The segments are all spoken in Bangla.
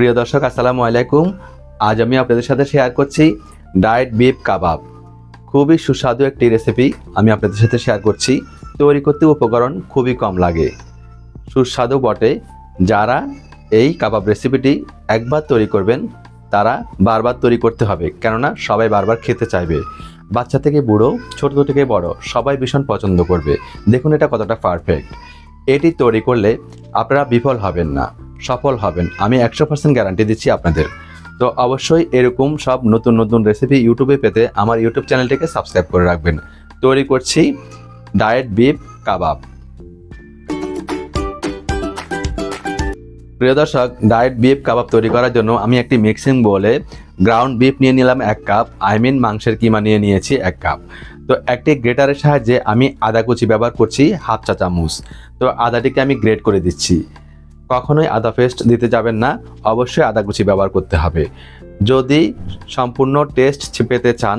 প্রিয় দর্শক, আসসালামু আলাইকুম। আজ আমি আপনাদের সাথে শেয়ার করছি ডায়েট বিফ কাবাব খুবই সুস্বাদু একটি রেসিপি আমি আপনাদের সাথে শেয়ার করছি। তৈরি করতে উপকরণ খুবই কম লাগে। সুস্বাদু বটে। যারা এই কাবাব রেসিপিটি একবার তৈরি করবেন, তারা বারবার তৈরি করতে হবে। কেননা, সবাই বারবার খেতে চাইবে। বাচ্চা থেকে বুড়ো, ছোট থেকে বড়, সবাই ভীষণ পছন্দ করবে। দেখুন এটা কতটা পারফেক্ট এটি তৈরি করলে আপনারা বিফল হবেন না। সফল হবেন। আমি একশো পার্সেন্ট গ্যারান্টি দিচ্ছি আপনাদের। তো অবশ্যই এরকম সব নতুন নতুন রেসিপি ইউটিউবে পেতে আমার ইউটিউব চ্যানেলটিকে সাবস্ক্রাইব করে রাখবেন। তৈরি করছি ডায়েট বিফ কাবাব প্রিয় দর্শক ডায়েট বিফ কাবাব তৈরি করার জন্য আমি একটি মিক্সিং বলে গ্রাউন্ড বিফ নিয়ে নিলাম এক কাপ আই মিন মাংসের কিমা নিয়ে নিয়েছি এক কাপ তো একটি গ্রেটারের সাহায্যে আমি আদা কুচি ব্যবহার করছি হাফ চা চামচ তো আদাটিকে আমি গ্রেট করে দিচ্ছি। কখনোই আদা পেস্ট দিতে যাবেন না, অবশ্যই আদা কুচি ব্যবহার করতে হবে। যদি সম্পূর্ণ টেস্ট পেতে চান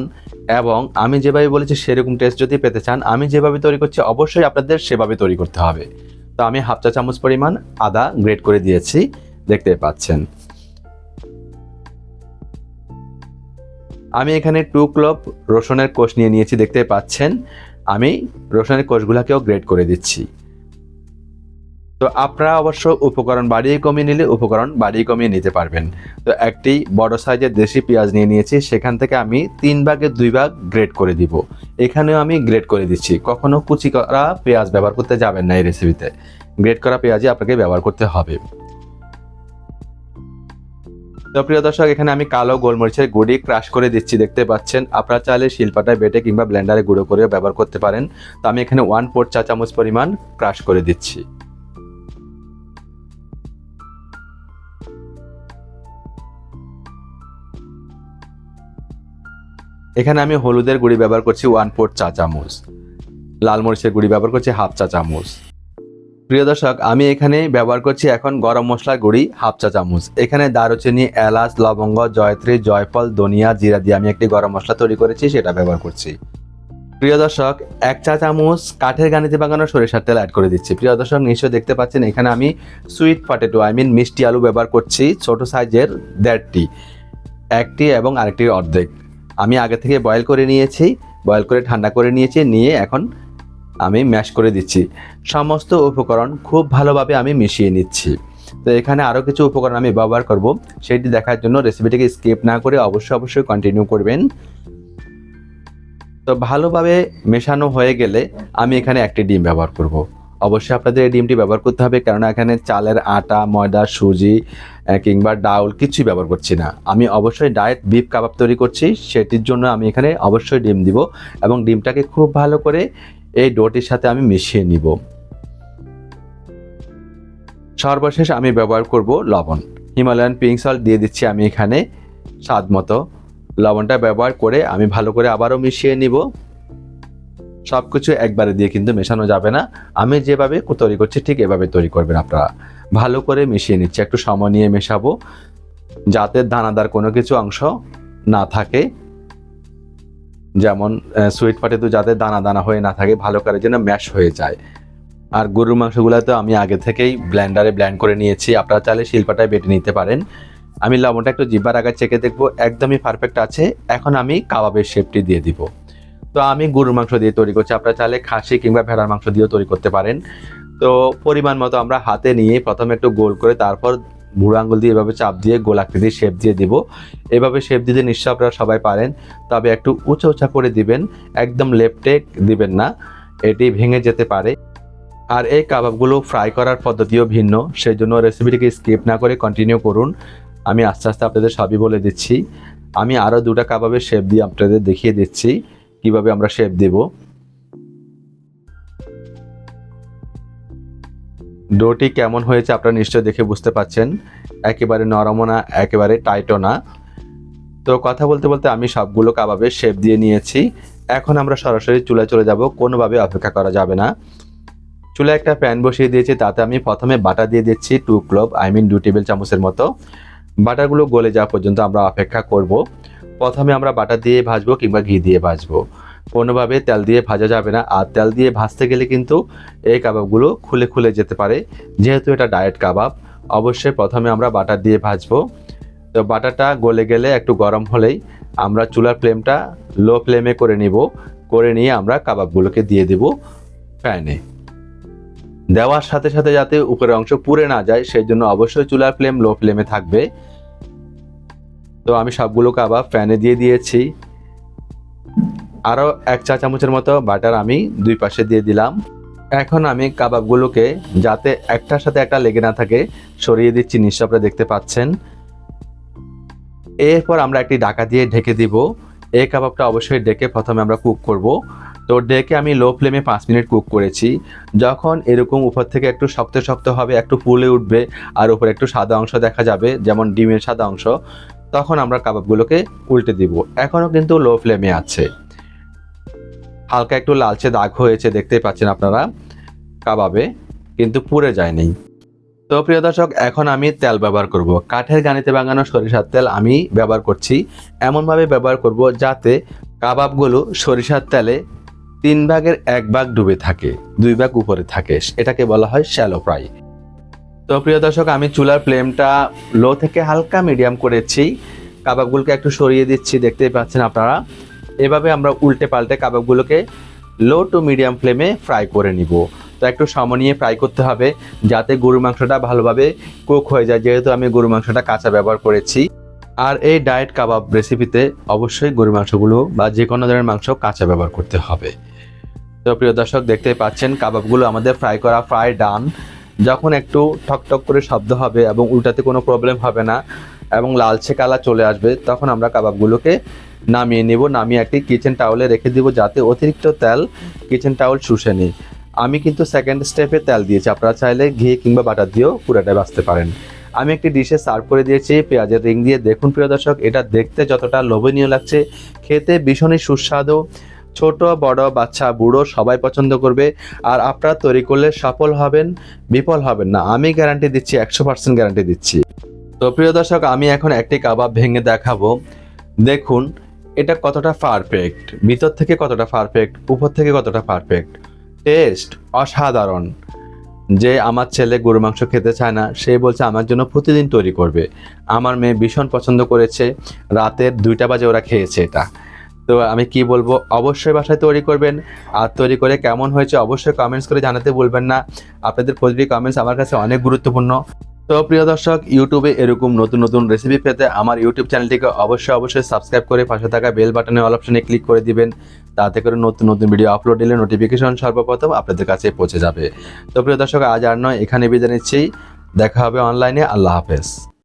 এবং আমি যেভাবে বলেছি সেরকম টেস্ট যদি পেতে চান, আমি যেভাবে তৈরি করছি অবশ্যই আপনাদের সেভাবে তৈরি করতে হবে। তো আমি হাফ চা চামচ পরিমাণ আদা গ্রেট করে দিয়েছি, দেখতে পাচ্ছেন। আমি এখানে টু ক্লব রসুনের কোষ নিয়ে নিয়েছি, দেখতে পাচ্ছেন। আমি রসুনের কোষগুলোকেও গ্রেড করে দিচ্ছি। তো আপনারা অবশ্য উপকরণ বাড়িয়ে কমিয়ে নিলে উপকরণ বাড়িয়ে কমিয়ে নিতে পারবেন। তো একটি বড় সাইজের দেশি পেঁয়াজ নিয়ে নিয়েছি, সেখান থেকে আমি তিন ভাগের দুই ভাগ গ্রেড করে দিব। এখানেও আমি গ্রেড করে দিচ্ছি, কখনো কুচি করা পেঁয়াজ ব্যবহার করতে যাবেন না এই রেসিপিতে গ্রেড করা পেঁয়াজই আপনাকে ব্যবহার করতে হবে। তো প্রিয় দর্শক, এখানে আমি কালো গোলমরিচের গুঁড়ি ক্রাশ করে দিচ্ছি, দেখতে পাচ্ছেন? আপনারা চাইলে শিলপাটায় বেটে কিংবা ব্লেন্ডারে গুঁড়ো করেও ব্যবহার করতে পারেন। তো আমি এখানে ওয়ান ফোর চা চামচ পরিমাণ ক্রাশ করে দিচ্ছি। এখানে আমি হলুদের গুঁড়ি ব্যবহার করছি ওয়ান ফোর চা চামচ। লাল মরিচের গুঁড়ি ব্যবহার করছি হাফ চা চামচ। প্রিয় দর্শক, আমি এখানে ব্যবহার করছি এখন গরম মশলার গুঁড়ি হাফ চা চামচ। এখানে দারুচিনি, এলাচ, লবঙ্গ, জয়ত্রী, জয়ফল, ধনিয়া, জিরা দিয়ে আমি একটি গরম মশলা তৈরি করেছি, সেটা ব্যবহার করছি। প্রিয় দর্শক, এক চা চামচ কাঠের গানিতে বাগানো সরিষার তেল অ্যাড করে দিচ্ছি। প্রিয় দর্শক নিশ্চয় দেখতে পাচ্ছেন, এখানে আমি সুইট পটেটো আই মিন মিষ্টি আলু ব্যবহার করছি, ছোট সাইজের দেড়টি। একটি এবং আরেকটির অর্ধেক। আমি আগে থেকে বয়েল করে নিয়েছি বয়েল করে ঠান্ডা করে নিয়েছি, নিয়ে এখন আমি ম্যাশ করে দিচ্ছি। সমস্ত উপকরণ খুব ভালোভাবে আমি মিশিয়ে নিচ্ছি। তো এখানে আরও কিছু উপকরণ আমি ব্যবহার করব, সেটি দেখার জন্য রেসিপিটিকে স্কিপ না করে অবশ্যই অবশ্যই কন্টিনিউ করবেন। তো ভালোভাবে মেশানো হয়ে গেলে আমি এখানে একটি ডিম ব্যবহার করব। অবশ্যই আপনাদের এই ডিমটি ব্যবহার করতে হবে, কেননা এখানে চালের আটা, ময়দা, সুজি কিংবা ডাউল কিছুই ব্যবহার করছি না। আমি অবশ্যই ডায়েট বিফ কাবাব তৈরি করছি, সেটির জন্য আমি এখানে অবশ্যই ডিম দিব এবং ডিমটাকে খুব ভালো করে এই ডোটির সাথে আমি মিশিয়ে নিব। সর্বশেষ আমি ব্যবহার করব লবণ। হিমালয়ান পিঙ্ক সল্ট দিয়ে দিচ্ছি আমি এখানে স্বাদ মতো। লবণটা ব্যবহার করে আমি ভালো করে আবারও মিশিয়ে নিব। সব কিছু একবারে দিয়ে কিন্তু মেশানো যাবে না। আমি যেভাবে তৈরি করছি, ঠিক এভাবে তৈরি করবেন আপনারা। ভালো করে মিশিয়ে নিচ্ছি, একটু সময় নিয়ে মেশাবো। যাতে দানাদার কোনো কিছু অংশ না থাকে। যেমন সুইট পাটেতো যাতে দানা দানা হয়ে না থাকে, ভালো করে যেন ম্যাশ হয়ে যায়। আর গরুর মাংসগুলো তো আমি আগে থেকেই ব্লেন্ডারে ব্ল্যান্ড করে নিয়েছি। আপনারা চাইলে শিল্পাটায় বেটে নিতে পারেন। আমি লবণটা একটু জিব্বার আগে চেকে দেখব, একদমই পারফেক্ট আছে। এখন আমি কাবাবের শেপটি দিয়ে দিব। তো আমি গরুর মাংস দিয়ে তৈরি করছি। আপনারা চাইলে খাসি কিংবা ভেড়ার মাংস দিয়েও তৈরি করতে পারেন। তো পরিমাণ মতো আমরা হাতে নিয়ে প্রথমে একটু গোল করে তারপর বুড়ো আঙুল দিয়ে এভাবে চাপ দিয়ে গোল আকৃতির শেপ দিয়ে দিব। এভাবে শেপ দিতে নিশ্চয় আপনারা সবাই পারেন। তবে একটু উঁচা উঁচা করে দিবেন, একদম লেপটে দিবেন না। এটি ভেঙে যেতে পারে। আর এই কাবাবগুলো ফ্রাই করার পদ্ধতিও ভিন্ন। সেই জন্য রেসিপিটিকে স্কিপ না করে কন্টিনিউ করুন। আমি আস্তে আস্তে আপনাদের সবই বলে দিচ্ছি। আমি আরও দুটা কাবাবের শেপ দিয়ে আপনাদের দেখিয়ে দিচ্ছি। কীভাবে আমরা শেপ দেব? ডোটি কেমন হয়েছে আপনারা নিশ্চয় দেখে বুঝতে পাচ্ছেন একেবারে নরমও না একেবারে টাইটও না তো কথা বলতে বলতে আমি সবগুলো কাবাবের শেপ দিয়ে নিয়েছি। এখন আমরা সরাসরি চুলায় চলে যাব, কোনোভাবে অপেক্ষা করা যাবে না। চুলায় একটা প্যান বসিয়ে দিয়েছি, তাতে আমি প্রথমে বাটা দিয়ে দিচ্ছি টু ক্লোভ আই মিন দু টেবিল চামচের মতো। বাটারগুলো গলে যাওয়া পর্যন্ত আমরা অপেক্ষা করব। প্রথমে আমরা বাটার দিয়ে ভাজবো কিংবা ঘি দিয়ে ভাজবো। কোনোভাবে তেল দিয়ে ভাজা যাবে না। আর তেল দিয়ে ভাজতে গেলে কিন্তু এই কাবাবগুলো খুলে খুলে যেতে পারে। যেহেতু এটা ডায়েট কাবাব, অবশ্যই প্রথমে আমরা বাটার দিয়ে ভাজবো। তো বাটারটা গলে গেলে একটু গরম হলেই আমরা চুলার ফ্লেমটা লো ফ্লেমে করে নিব। করে নিয়ে আমরা কাবাবগুলোকে দিয়ে দেব প্যানে। দেওয়ার সাথে সাথে যাতে উপরের অংশ পুড়ে না যায়, সেই জন্য অবশ্যই চুলার ফ্লেম লো ফ্লেমে থাকবে। তো আমি সবগুলো কাবাব ফ্যানে দিয়ে দিয়েছি। আরও এক চা চামচের মতো বাটার আমি দুই পাশে দিয়ে দিলাম। এখন আমি কাবাবগুলোকে যাতে একটার সাথে একটা লেগে না থাকে, সরিয়ে দিচ্ছি নিশ্চয় আপনারা দেখতে পাচ্ছেন। এরপর আমরা একটি ঢাকা দিয়ে ঢেকে দিব। এই কাবাবটা অবশ্যই ডেকে প্রথমে আমরা কুক করব। তো ডেকে আমি লো ফ্লেমে পাঁচ মিনিট কুক করেছি। যখন এরকম উপর থেকে একটু শক্ত শক্ত হবে, একটু ফুলে উঠবে, আর উপরে একটু সাদা অংশ দেখা যাবে, যেমন ডিমের সাদা অংশ তখন আমরা কাবাবগুলোকে উল্টে দিব। এখনও কিন্তু লো ফ্লেমে আছে। হালকা একটু লালচে দাগ হয়েছে, দেখতেই পাচ্ছেন আপনারা, কাবাবে, কিন্তু পুড়ে যায়নি। তো প্রিয় দর্শক, এখন আমি তেল ব্যবহার করব। কাঠের গানিতে বাঙানো সরিষার তেল আমি ব্যবহার করছি। এমনভাবে ব্যবহার করব যাতে কাবাবগুলো সরিষার তেলে তিন ভাগের এক ভাগ ডুবে থাকে, দুই ভাগ উপরে থাকে। এটাকে বলা হয় শ্যালো ফ্রাই তো প্রিয় দর্শক, আমি চুলার ফ্লেমটা লো থেকে হালকা মিডিয়াম করেছি। কাবাবগুলোকে একটু সরিয়ে দিচ্ছি, দেখতেই পাচ্ছেন আপনারা। এভাবে আমরা উল্টে পাল্টে কাবাবগুলোকে লো টু মিডিয়াম ফ্লেমে ফ্রাই করে নিব। তো একটু সময় নিয়ে ফ্রাই করতে হবে, যাতে গরু মাংসটা ভালোভাবে কুক হয়ে যায়, যেহেতু আমি গরু মাংসটা কাঁচা ব্যবহার করেছি। আর এই ডায়েট কাবাব রেসিপিতে অবশ্যই গরু মাংসগুলো বা যে কোনো ধরনের মাংস কাঁচা ব্যবহার করতে হবে। তো প্রিয় দর্শক, দেখতেই পাচ্ছেন, কাবাবগুলো আমাদের ফ্রাই করা ফ্রাই ডান যখন একটু ঠক ঠক করে শব্দ হবে এবং উল্টাতে কোনো প্রবলেম হবে না এবং লালচে কালার চলে আসবে, তখন আমরা কাবাবগুলোকে নামিয়ে নেব, নামিয়ে একটি কিচেন টাওয়ালে রেখে দিব যাতে অতিরিক্ত তেল কিচেন টাওয়াল শুষে নিই। আমি কিন্তু সেকেন্ড স্টেপে তেল দিয়েছি, আপনারা চাইলে ঘি কিংবা বাটার দিয়েও পুরোটা বাঁচতে পারেন। আমি একটি ডিশে সার্ভ করে দিয়েছি, পেঁয়াজের রিং দিয়ে। দেখুন প্রিয় দর্শক, এটা দেখতে যতটা লোভনীয় লাগছে, খেতে ভীষণই সুস্বাদু। ছোট, বড়, বাচ্চা, বুড়ো সবাই পছন্দ করবে। আর আপনারা তৈরি করলে সফল হবেন, বিফল হবেন না। আমি গ্যারান্টি দিচ্ছি, একশো পার্সেন্ট গ্যারান্টি দিচ্ছি। তো প্রিয় দর্শক, আমি এখন একটি কাবাব ভেঙে দেখাবো। দেখুন, এটা কতটা পারফেক্ট ভিতর থেকে কতটা পারফেক্ট উপর থেকে কতটা পারফেক্ট টেস্ট অসাধারণ। যে আমার ছেলে গরু মাংস খেতে চায় না, সে বলছে, আমার জন্য প্রতিদিন তৈরি করবে। আমার মেয়ে ভীষণ পছন্দ করেছে। রাতের দুইটা বাজে ওরা খেয়েছে এটা। তো আমি কি বলব? অবশ্যই বাসায় তৈরি করবেন। আর তৈরি করে কেমন হয়েছে অবশ্যই কমেন্টস করে জানাতে বলবেন না। আপনাদের প্রতিটি কমেন্টস আমার কাছে অনেক গুরুত্বপূর্ণ। তো প্রিয় দর্শক ইউটিউবে এরকম নতুন নতুন রেসিপি পেতে আমার ইউটিউব চ্যানেলটিকে অবশ্যই অবশ্যই সাবস্ক্রাইব করে পাশে থাকা বেল বাটনে অল অপশনে ক্লিক করে দিবেন। তাতে করে নতুন নতুন ভিডিও আপলোড দিলে নোটিফিকেশন সর্বপ্রথম আপনাদের কাছে পৌঁছে যাবে। তো প্রিয় দর্শক, আজ আর নয় এখানে বিদায় নিচ্ছি। দেখা হবে অনলাইনে আল্লাহ হাফেজ।